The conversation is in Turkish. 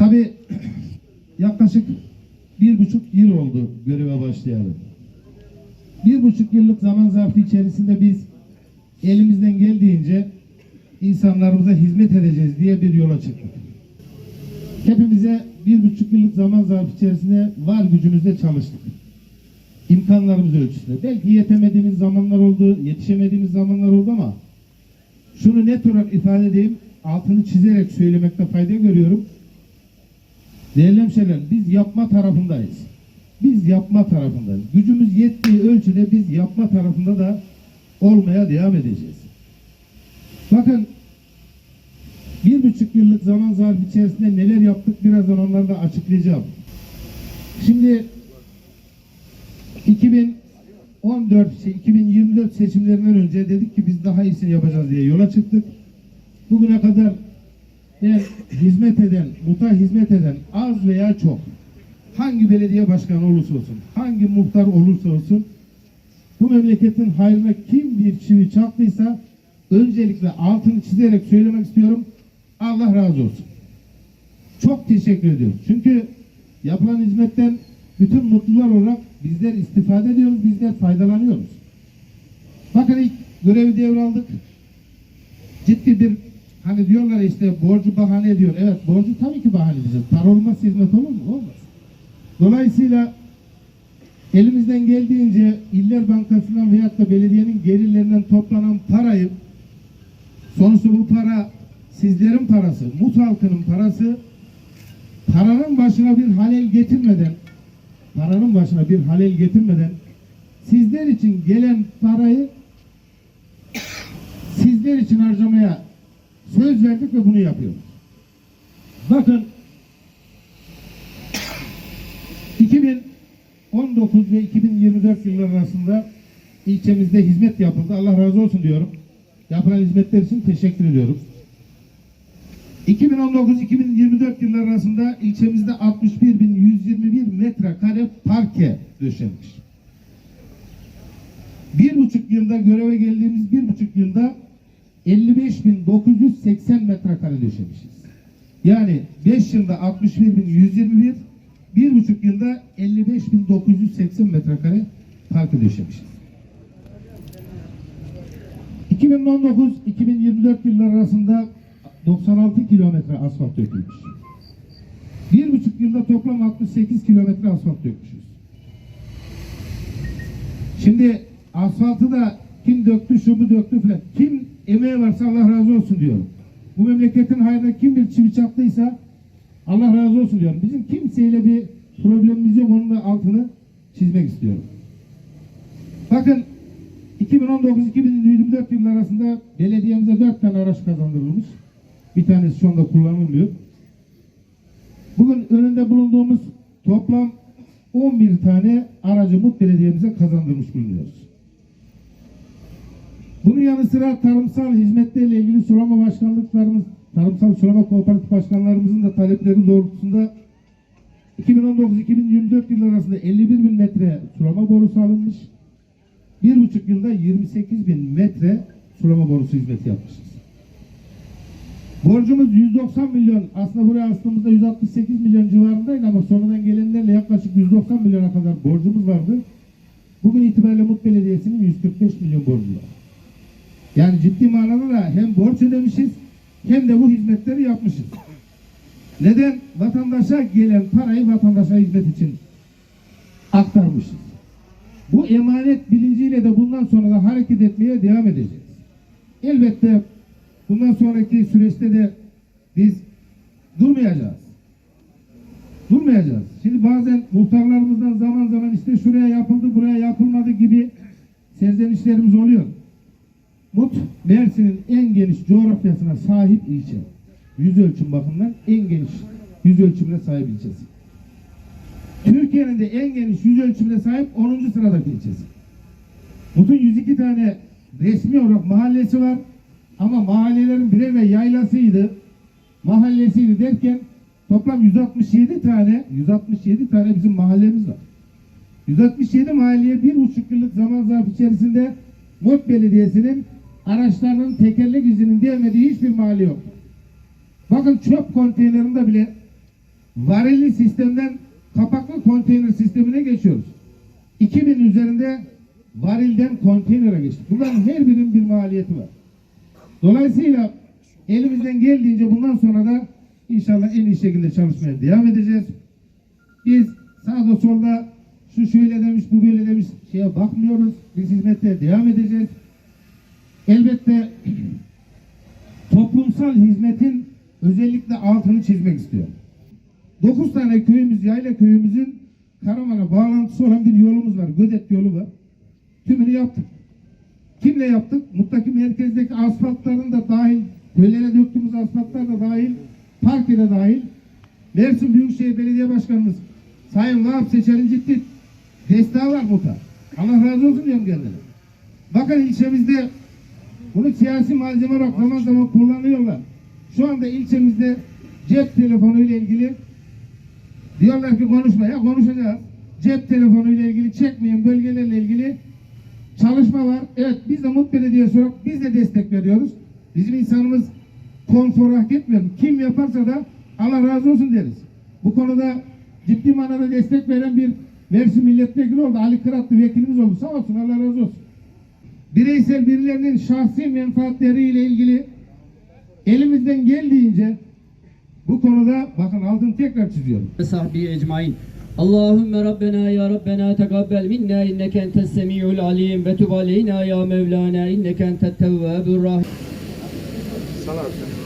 Tabii yaklaşık bir buçuk yıl oldu göreve başlayalı. Bir buçuk yıllık zaman zarfı içerisinde biz elimizden geldiğince insanlarımıza hizmet edeceğiz diye bir yola çıktık. Hepimize bir buçuk yıllık zaman zarfı içerisinde var gücümüzle çalıştık. İmkanlarımız ölçüsünde. Belki yetemediğimiz zamanlar oldu, yetişemediğimiz zamanlar oldu ama şunu net olarak ifade edeyim, altını çizerek söylemekte fayda görüyorum. Değerli hemşehrilerim, biz yapma tarafındayız. Biz yapma tarafındayız. Gücümüz yettiği ölçüde biz yapma tarafında da olmaya devam edeceğiz. Bakın bir buçuk yıllık zaman zarfı içerisinde neler yaptık birazdan onları da açıklayacağım. Şimdi 2014 şey, 2024 seçimlerinden önce dedik ki biz daha iyisini yapacağız diye yola çıktık. Bugüne kadar hizmet eden, muhtar hizmet eden az veya çok hangi belediye başkanı olursa olsun, hangi muhtar olursa olsun bu memleketin hayrına kim bir çivi çaktıysa öncelikle altını çizerek söylemek istiyorum. Allah razı olsun. Çok teşekkür ediyorum. Çünkü yapılan hizmetten bütün mutlular olarak bizler istifade ediyoruz, bizler faydalanıyoruz. Bakın ilk görevi devraldık. Ciddi bir hani diyorlar işte borcu bahane ediyor. Evet borcu tabii ki bahane edeceğiz. Para olmazsa hizmet olur mu? Olmaz. Dolayısıyla elimizden geldiğince İller Bankası'ndan veyahut da belediyenin gelirlerinden toplanan parayı sonuçta bu para sizlerin parası, Mut halkının parası paranın başına bir halel getirmeden paranın başına bir halel getirmeden sizler için gelen parayı sizler için harcamaya söz verdik ve bunu yapıyoruz. Bakın 2019 ve 2024 yılları arasında ilçemizde hizmet yapıldı. Allah razı olsun diyorum. Yapılan hizmetler için teşekkür ediyorum. 2019-2024 yılları arasında ilçemizde 61.121 metrekare parke döşenmiş. Bir buçuk yılda göreve geldiğimiz bir buçuk yılda 55.980 metrekare döşemişiz. Yani 5 yılda 61.121, bir buçuk yılda 55.980 metrekare parke döşemişiz. 2019-2024 yılları arasında 96 kilometre asfalt dökülmüş. Bir buçuk yılda toplam 68 kilometre asfalt dökmüşüz. Şimdi asfaltı da kim döktü, şu bu döktü filan. Kim emeği varsa Allah razı olsun diyorum. Bu memleketin hayrına kim bir çivi çaktıysa Allah razı olsun diyorum. Bizim kimseyle bir problemimiz yok. Onun da altını çizmek istiyorum. Bakın 2019-2024 yılları arasında belediyemize dört tane araç kazandırılmış. Bir tanesi şu anda kullanılmıyor. Bugün önünde bulunduğumuz toplam 11 tane aracı Mut Belediye'mize kazandırmış bulunuyoruz. Bunun yanı sıra tarımsal hizmetlerle ilgili sulama başkanlıklarımız, tarımsal sulama kooperatif başkanlarımızın da talepleri doğrultusunda 2019-2024 yılları arasında 51 bin metre sulama borusu alınmış. Bir buçuk yılda 28 bin metre sulama borusu hizmeti yapmışız. Borcumuz 190 milyon. Aslında buraya aslında 168 milyon civarındaydı ama sonradan gelenlerle yaklaşık 190 milyona kadar borcumuz vardı. Bugün itibariyle Mut Belediyesi'nin 145 milyon borcu var. Yani ciddi manada da hem borç ödemişiz hem de bu hizmetleri yapmışız. Neden? Vatandaşa gelen parayı vatandaşa hizmet için aktarmışız. Bu emanet bilinciyle de bundan sonra da hareket etmeye devam edeceğiz. Elbette bundan sonraki süreçte de biz durmayacağız. Durmayacağız. Şimdi bazen muhtarlarımızdan zaman zaman işte şuraya yapıldı, buraya yapılmadı gibi serzenişlerimiz oluyor. Mut, Mersin'in en geniş coğrafyasına sahip ilçe. Yüz ölçüm bakımından en geniş yüz ölçümüne sahip ilçesi. Türkiye'nin de en geniş yüz ölçümüne sahip 10. sıradaki ilçesi. Mut'un 102 tane resmi olarak mahallesi var. Ama mahallelerin birer ve yaylasıydı. Mahallesiydi derken toplam 167 tane 167 tane bizim mahallemiz var. 167 mahalleye bir buçuk yıllık zaman zarfı içerisinde Mut Belediyesi'nin araçlarının tekerlek izinin değmediği hiçbir mahalle yok. Bakın çöp konteynerinde bile varilli sistemden kapaklı konteyner sistemine geçiyoruz. 2000 üzerinde varilden konteynere geçtik. Bunların her birinin bir maliyeti var. Dolayısıyla elimizden geldiğince bundan sonra da inşallah en iyi şekilde çalışmaya devam edeceğiz. Biz sağda solda şu şöyle demiş, bu böyle demiş şeye bakmıyoruz. Biz hizmete devam edeceğiz. Elbette toplumsal hizmetin özellikle altını çizmek istiyorum. 9 tane köyümüz, yayla köyümüzün Karaman'a bağlantısı olan bir yolumuz var. Gödet yolu var. Tümünü yaptık. Kimle yaptık? Muttaki merkezdeki asfaltların da dahil, köylere döktüğümüz asfaltlar da dahil, parke de dahil. Mersin Büyükşehir Belediye Başkanımız Sayın Vahap Seçer'in ciddi desteği var muhtar. Allah razı olsun diyorum kendine. Bakın ilçemizde bunu siyasi malzeme olarak zaman zaman kullanıyorlar. Şu anda ilçemizde cep telefonu ile ilgili diyorlar ki konuşma ya konuşacağız. Cep telefonu ile ilgili çekmeyen bölgelerle ilgili çalışma var. Evet biz de Mut Belediyesi olarak biz de destek veriyoruz. Bizim insanımız konforu hak etmiyor. Kim yaparsa da Allah razı olsun deriz. Bu konuda ciddi manada destek veren bir Mersin milletvekili oldu. Ali Kıratlı vekilimiz oldu. Sağ olsun Allah razı olsun bireysel birilerinin şahsi menfaatleriyle ilgili elimizden geldiğince bu konuda bakın altını tekrar çiziyorum. Sahbi ecmain. Allahümme Rabbena ya Rabbena tekabbel minna inneke entes semiul alim ve tub aleyna ya Mevlana inneke entet tevvabur rahim. Salam.